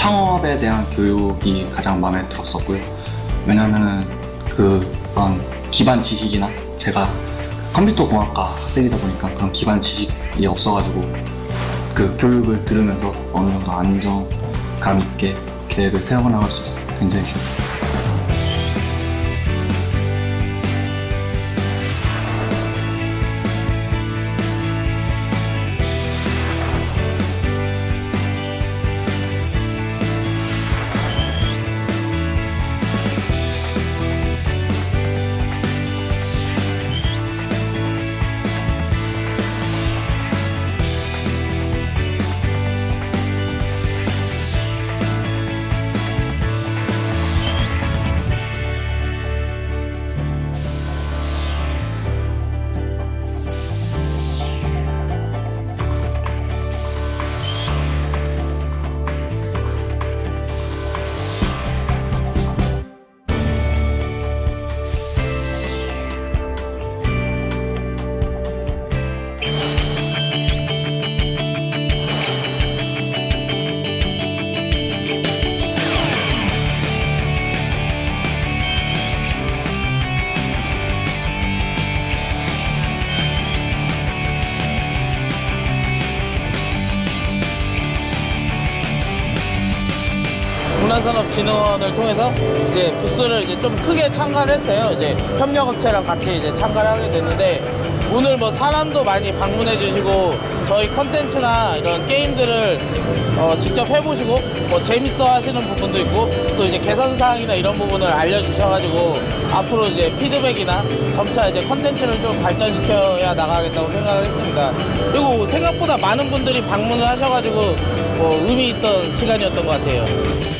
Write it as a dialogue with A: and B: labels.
A: 창업에 대한 교육이 가장 마음에 들었었고요. 왜냐면은 그런 기반 지식이나 제가 컴퓨터 공학과 학생이다 보니까 그런 기반 지식이 없어가지고 그 교육을 들으면서 어느 정도 안정감 있게 계획을 세워나갈 수 있어요. 굉장히 좋아요.
B: 문화산업진흥원을 통해서 이제 부스를 이제 좀 크게 참가를 했어요. 이제 협력업체랑 같이 이제 참가를 하게 됐는데 오늘 뭐 사람도 많이 방문해 주시고 저희 컨텐츠나 이런 게임들을 어, 직접 해보시고 뭐 재밌어 하시는 부분도 있고 또 이제 개선 사항이나 이런 부분을 알려주셔가지고 앞으로 이제 피드백이나 점차 이제 컨텐츠를 좀 발전시켜야 나가겠다고 생각을 했습니다. 그리고 생각보다 많은 분들이 방문을 하셔가지고 뭐 의미 있던 시간이었던 것 같아요.